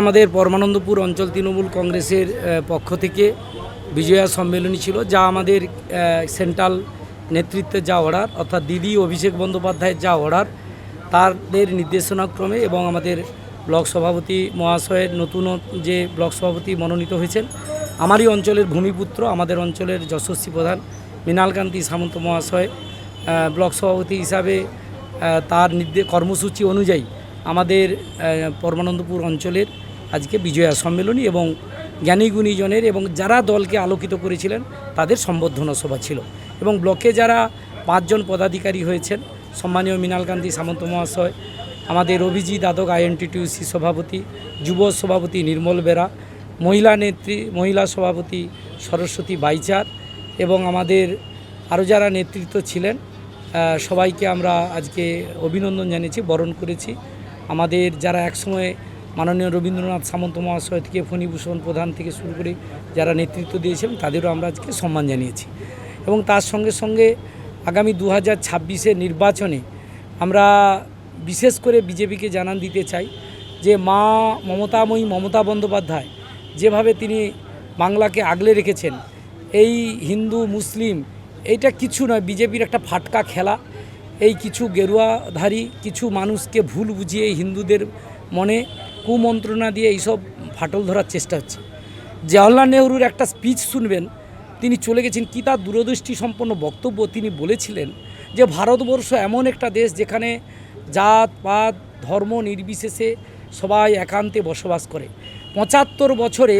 আমাদের পরমানন্দপুর অঞ্চল তৃণমূল কংগ্রেসের পক্ষ থেকে বিজয়া সম্মেলনী ছিল, যা আমাদের সেন্ট্রাল নেতৃত্বে যা অর্ডার, অর্থাৎ দিদি অভিষেক বন্দ্যোপাধ্যায়ের যা অর্ডার, তাদের নির্দেশনাক্রমে এবং আমাদের ব্লক সভাপতি মহাশয়ের নতুন যে ব্লক সভাপতি মনোনীত হয়েছেন, আমারই অঞ্চলের ভূমিপুত্র, আমাদের অঞ্চলের যশস্বী প্রধান মৃণালকান্তি সামন্ত মহাশয় ব্লক সভাপতি হিসাবে তার নির্দেশ কর্মসূচি অনুযায়ী আমাদের পরমানন্দপুর অঞ্চলের আজকে বিজয়া সম্মেলনী এবং জ্ঞানী গুণীজনের এবং যারা দলকে আলোকিত করেছিলেন, তাদের সম্বর্ধনা সভা ছিল। এবং ব্লকে যারা পাঁচজন পদাধিকারী হয়েছেন, সম্মানীয় মৃণালকান্তি সামন্ত মহাশয়, আমাদের অভিজিৎ আদক আইএনটিটিউসি সভাপতি, যুব সভাপতি নির্মল বেরা, মহিলা নেত্রী, মহিলা সভাপতি সরস্বতী বাইচার এবং আমাদের আরও যারা নেতৃত্ব ছিলেন সবাইকে আমরা আজকে অভিনন্দন জানিয়েছি, বরণ করেছি। আমাদের যারা একসময় মাননীয় রবীন্দ্রনাথ সামন্ত মহাশয় থেকে ফণীভূষণ প্রধান থেকে শুরু করে যারা নেতৃত্ব দিয়েছিলেন তাদেরও আমরা আজকে সম্মান জানিয়েছি। এবং তার সঙ্গে সঙ্গে আগামী দু হাজার নির্বাচনে আমরা বিশেষ করে বিজেপিকে জানান দিতে চাই যে মা মমতাময়ী মমতা বন্দ্যোপাধ্যায় যেভাবে তিনি বাংলাকে আগলে রেখেছেন, এই হিন্দু, মুসলিম, এইটা কিছু নয়, বিজেপির একটা ফাটকা খেলা। এই কিছু গেরুয়াধারী, কিছু মানুষকে ভুল বুঝিয়ে হিন্দুদের মনে কুমন্ত্রণা দিয়ে এইসব ফাটল ধরার চেষ্টা হচ্ছে। জওয়াহরলাল নেহরুর একটা স্পিচ শুনবেন, তিনি চলে গেছেন কি তার দূরদৃষ্টি সম্পন্ন বক্তব্য তিনি বলেছিলেন যে, ভারতবর্ষ এমন একটা দেশ যেখানে জাত, পাত, ধর্ম নির্বিশেষে সবাই একান্তে বসবাস করে। পঁচাত্তর বছরে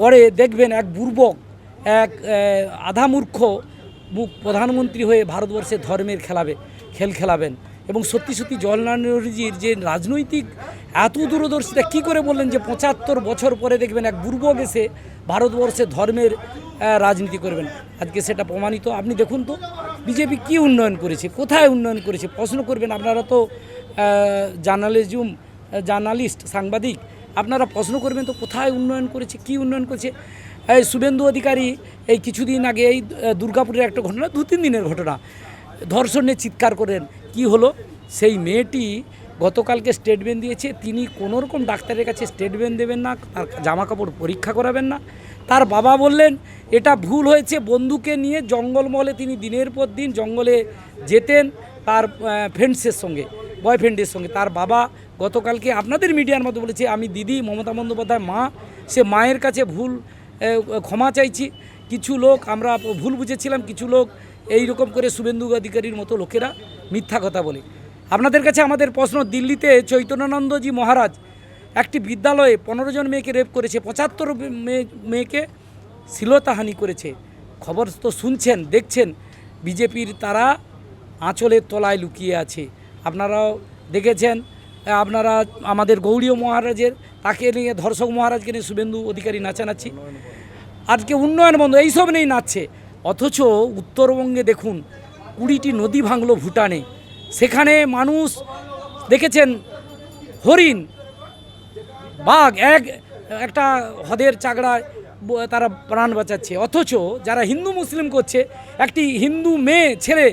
পরে দেখবেন এক বুর্বক, এক আধামূর্খ মুখ প্রধানমন্ত্রী হয়ে ভারতবর্ষে ধর্মের খেলাবে। খেল খেলাবেন। এবং সত্যি সত্যি জওয়াহরলাল নেহরুজির যে রাজনৈতিক এত দূরদর্শিতা, কী করে বললেন যে পঁচাত্তর বছর পরে দেখবেন এক বুর্বক এসে ভারতবর্ষে ধর্মের রাজনীতি করবেন। আজকে সেটা প্রমাণিত। আপনি দেখুন তো, বিজেপি কি উন্নয়ন করেছে, কোথায় উন্নয়ন করেছে? প্রশ্ন করবেন আপনারা তো জার্নালিজম জার্নালিস্ট, সাংবাদিক। আপনারা প্রশ্ন করবেন তো কোথায় উন্নয়ন করেছে, কি উন্নয়ন করেছে? এই শুভেন্দু অধিকারী এই কিছুদিন আগে এই দুর্গাপুরের একটা ঘটনা দু তিন দিনের ঘটনা। ধর্ষণ চিৎকার করেন। কি হলো? সেই মেয়েটি গতকালকে স্টেটমেন্ট দিয়েছে। তিনি কোনো রকম ডাক্তারের কাছে স্টেটমেন্ট দেবেন না, তার জামা কাপড় পরীক্ষা করাবেন না। তার বাবা বললেন, এটা ভুল হয়েছে বন্ধুকে নিয়ে জঙ্গলমহলে তিনি দিনের পর দিন জঙ্গলে যেতেন তার ফ্রেন্ডসের সঙ্গে বয়ফ্রেন্ডের সঙ্গে। তার বাবা গতকালকে আপনাদের মিডিয়ার মতো বলেছে, আমি দিদি মমতা বন্দ্যোপাধ্যায়, মা, সে মায়ের কাছে ভুল ক্ষমা চাইছি। কিছু লোক, আমরা ভুল বুঝেছিলাম, কিছু লোক এই রকম করে শুভেন্দু অধিকারীর মতো লোকেরা মিথ্যা কথা বলে। আপনাদের কাছে আমাদের প্রশ্ন, দিল্লিতে চৈতন্যানন্দজি মহারাজ একটি বিদ্যালয়ে পনেরো জন মেয়েকে রেপ করেছে, পঁচাত্তর মেয়ে মেয়েকে শ্লীলতাহানি করেছে। খবর তো শুনছেন, দেখছেন, বিজেপির তারা আঁচলের তলায় লুকিয়ে আছে। আপনারাও দেখেছেন, আপনারা আমাদের গৌড়ীয় মহারাজের, তাকে নিয়ে ধর্ষক মহারাজকে নিয়ে শুভেন্দু অধিকারী নাচানাচি। আজকে উন্নয়ন বন্ধ, এইসব নেই নাচছে। অথচ উত্তরবঙ্গে দেখুন, কুড়িটি নদী ভাঙলো ভুটানে। সেখানে মানুষ দেখেছেন, হরিণ, বাঘ, এক, একটা হদের চাগড়ায় তারা প্রাণ বাঁচাচ্ছে। অথচ যারা হিন্দু মুসলিম করছে, একটি হিন্দু মেয়ে ছেলে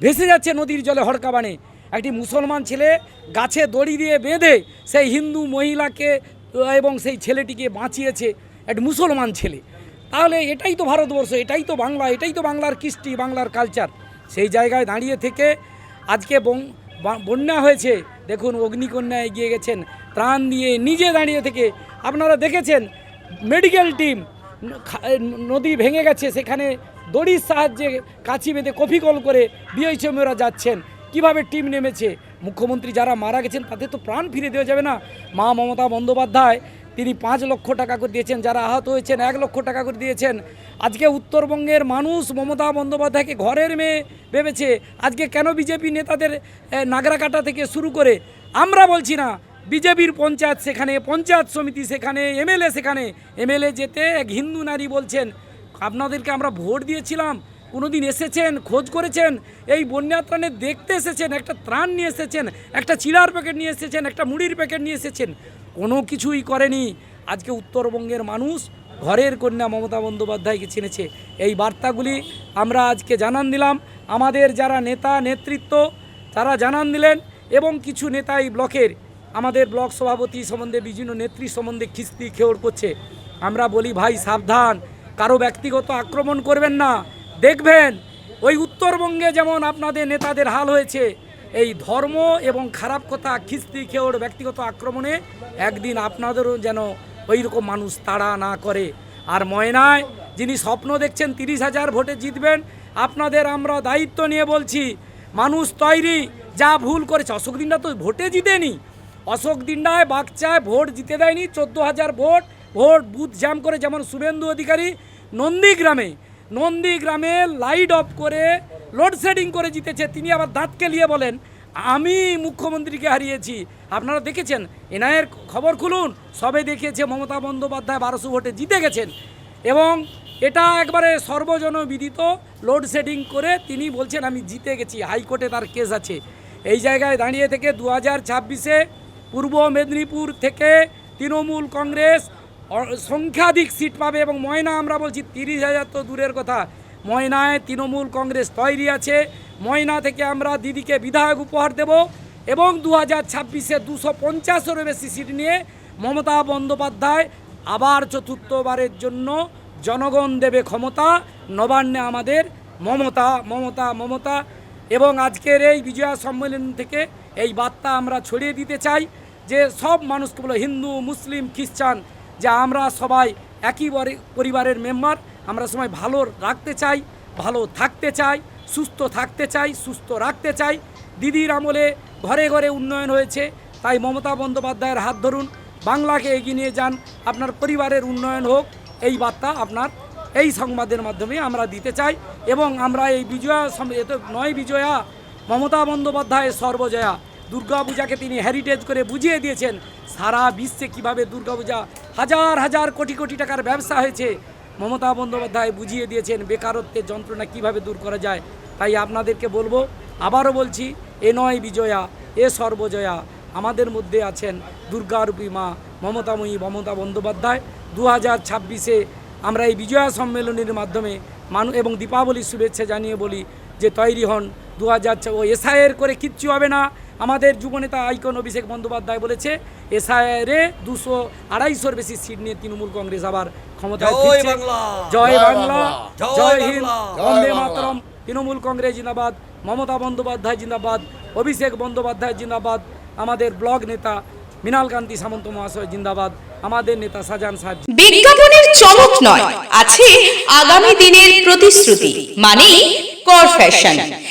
ভেসে যাচ্ছে নদীর জলে হড়কাবানে একটি মুসলমান ছেলে গাছে দড়ি দিয়ে বেঁধে সেই হিন্দু মহিলাকে, এবং সেই ছেলেটিকে বাঁচিয়েছে। একটি মুসলমান ছেলে। তাহলে এটাই তো ভারতবর্ষ, এটাই তো বাংলা, এটাই তো বাংলার কৃষ্টি, বাংলার কালচার সেই জায়গায় দাঁড়িয়ে থেকে আজকে বন্যা হয়েছে, দেখুন অগ্নিকন্যা এগিয়ে গেছেন, প্রাণ দিয়ে নিজে দাঁড়িয়ে থেকে আপনারা দেখেছেন মেডিকেল টিম নদী ভেঙে গেছে, সেখানে দড়ির সাহায্যে কাছি বেঁধে কফি কল করে বিএইচএমরা যাচ্ছেন, কীভাবে টিম নেমেছে? মুখ্যমন্ত্রী যারা মারা গেছেন, তাদের তো প্রাণ ফিরে দেওয়া যাবে না? মা মমতা বন্দ্যোপাধ্যায় তিনি পাঁচ লক্ষ টাকা করে দিয়েছেন যারা আহত হয়েছেন এক লক্ষ টাকা করে দিয়েছেন। আজকে উত্তরবঙ্গের মানুষ মমতা বন্দ্যোপাধ্যায়কে ঘরের মেয়ে ভেবেছে। আজকে কেন বিজেপি নেতাদের এ, নাগরা কাটা থেকে শুরু করে? আমরা বলছি না বিজেপির পঞ্চায়েত সেখানে পঞ্চায়েত সমিতি সেখানে এমএলএ সেখানে। এমএলএ যেতে এক হিন্দু নারী বলছেন আপনাদেরকে আমরা ভোট দিয়েছিলাম কোনোদিন এসেছেন খোঁজ করেছেন এই বন্যা ত্রাণে দেখতে এসেছেন একটা ত্রাণ নিয়ে এসেছেন একটা চিড়ার প্যাকেট নিয়ে এসেছেন একটা মুড়ির প্যাকেট নিয়ে এসেছেন। কোনো কিছুই করেনি। আজকে উত্তরবঙ্গের মানুষ ঘরের কন্যা মমতা বন্দ্যোপাধ্যায়কে চিনেছে। এই বার্তাগুলি আমরা আজকে জানান দিলাম। আমাদের যারা নেতা, নেতৃত্ব, তারা জানান দিলেন এবং কিছু নেতা এই ব্লকের, আমাদের ব্লক সভাপতি সম্বন্ধে, বিভিন্ন নেত্রী সম্বন্ধে খিস্তি খেওড় করছে। আমরা বলি, ভাই, সাবধান। কারও ব্যক্তিগত আক্রমণ করবেন না। দেখবেন, ওই উত্তরবঙ্গে যেমন আপনাদের নেতাদের হাল হয়েছে এই ধর্ম এবং খারাপ কথা, খিস্তি খেওড় ব্যক্তিগত আক্রমণে একদিন আপনাদেরও যেন ওই রকম মানুষ তাড়া না করে। আর ময়নায় যিনি স্বপ্ন দেখছেন, তিরিশ হাজার ভোটে জিতবেন, আপনাদের আমরা দায়িত্ব নিয়ে বলছি, মানুষ তৈরি, যা ভুল করেছে। অশোক দিনটা তো ভোটে জিতেনি। অশোক দিন্ডায় বাগচায় ভোট জিতে দেয়নি, চোদ্দ হাজার ভোট ভোট বুথ জ্যাম করে যেমন শুভেন্দু অধিকারী নন্দীগ্রামে নন্দীগ্রামে লাইট অফ করে লোডশেডিং করে জিতেছে, তিনি আবার দাঁতকে নিয়ে বলেন, আমি মুখ্যমন্ত্রীকে হারিয়েছি। আপনারা দেখেছেন, এনআইয়ের খবর খুলুন, সবে দেখিয়েছে মমতা বন্দ্যোপাধ্যায় বারোশো ভোটে জিতে গেছেন। এবং এটা একবারে সর্বজন বিদিত লোডশেডিং করে তিনি বলছেন, আমি জিতে গেছি, হাইকোর্টে তার কেস আছে। এই জায়গায় দাঁড়িয়ে থেকে দু হাজার ছাব্বিশে পূর্ব মেদিনীপুর থেকে তৃণমূল কংগ্রেস সংখ্যাধিক সিট পাবে এবং ময়না, আমরা বলছি তিরিশ হাজার তো দূরের কথা। ময়নায় তৃণমূল কংগ্রেস তৈরি আছে। ময়না থেকে আমরা দিদিকে বিধায়ক উপহার দেব এবং দু হাজার ছাব্বিশে দুশো পঞ্চাশেরও বেশি সিট নিয়ে মমতা বন্দ্যোপাধ্যায় আবার চতুর্থবারের জন্য জনগণ দেবে ক্ষমতা। নবান্নে আমাদের মমতা মমতা মমতা এবং আজকের এই বিজয়া সম্মেলন থেকে এই বার্তা আমরা ছড়িয়ে দিতে চাই যে সব মানুষকে বলো, হিন্দু, মুসলিম, খ্রিস্টান, যে আমরা সবাই একই পরিবারের মেম্বার আমরা সবাই ভালো রাখতে চাই, ভালো থাকতে চাই, সুস্থ থাকতে চাই, সুস্থ রাখতে চাই। দিদির আমলে ঘরে ঘরে উন্নয়ন হয়েছে, তাই মমতা বন্দ্যোপাধ্যায়ের হাত ধরুন। বাংলাকে এগিয়ে নিয়ে যান, আপনার পরিবারের উন্নয়ন হোক, এই বার্তা আপনার এই সংবাদের মাধ্যমে আমরা দিতে চাই। এবং আমরা এই বিজয়া সম- এ তো নয় বিজয়া, মমতা বন্দ্যোপাধ্যায়ের সর্বজয়া। দুর্গাপূজাকে তিনি হেরিটেজ করে বুঝিয়ে দিয়েছেন, সারা বিশ্বে কীভাবে দুর্গাপূজা হাজার হাজার কোটি কোটি টাকার ব্যবসা হয়েছে। মমতা বন্দ্যোপাধ্যায় বুঝিয়ে দিয়েছেন বেকারত্বের যন্ত্রণা কীভাবে দূর করা যায়, তাই আপনাদেরকে বলব, আবারও বলছি, এ নয় বিজয়া, এ সর্বজয়া। আমাদের মধ্যে আছেন দুর্গারূপী মা মমতাময়ী মমতা বন্দ্যোপাধ্যায়। দু হাজার ছাব্বিশে আমরা এই বিজয়া সম্মেলনের মাধ্যমে মানু, এবং দীপাবলির শুভেচ্ছা জানিয়ে বলি যে তৈরি হন দু হাজার ও এসআইয়ের করে কিচ্ছু হবে না। আমাদের যুবনেতা আইকন অভিষেক বন্দ্যোপাধ্যায় বলেছে এসআইআরে দুশো আড়াইশোর বেশি সিট নিয়ে তৃণমূল কংগ্রেস আবার ক্ষমতায় জয় বাংলা! জয় হিন্দ বন্দে মাতরম তৃণমূল কংগ্রেস জিন্দাবাদ মমতা বন্দ্যোপাধ্যায় জিন্দাবাদ অভিষেক বন্দ্যোপাধ্যায় জিন্দাবাদ আমাদের ব্লক নেতা মৃণাল কান্তি সামন্ত মহাশয় জিন্দাবাদ আমাদের নেতা শাহজাহান সাহেব বিজ্ঞাপনের চমক নয় আছে আগামী দিনের প্রতিশ্রুতি মানে কর ফ্যাশন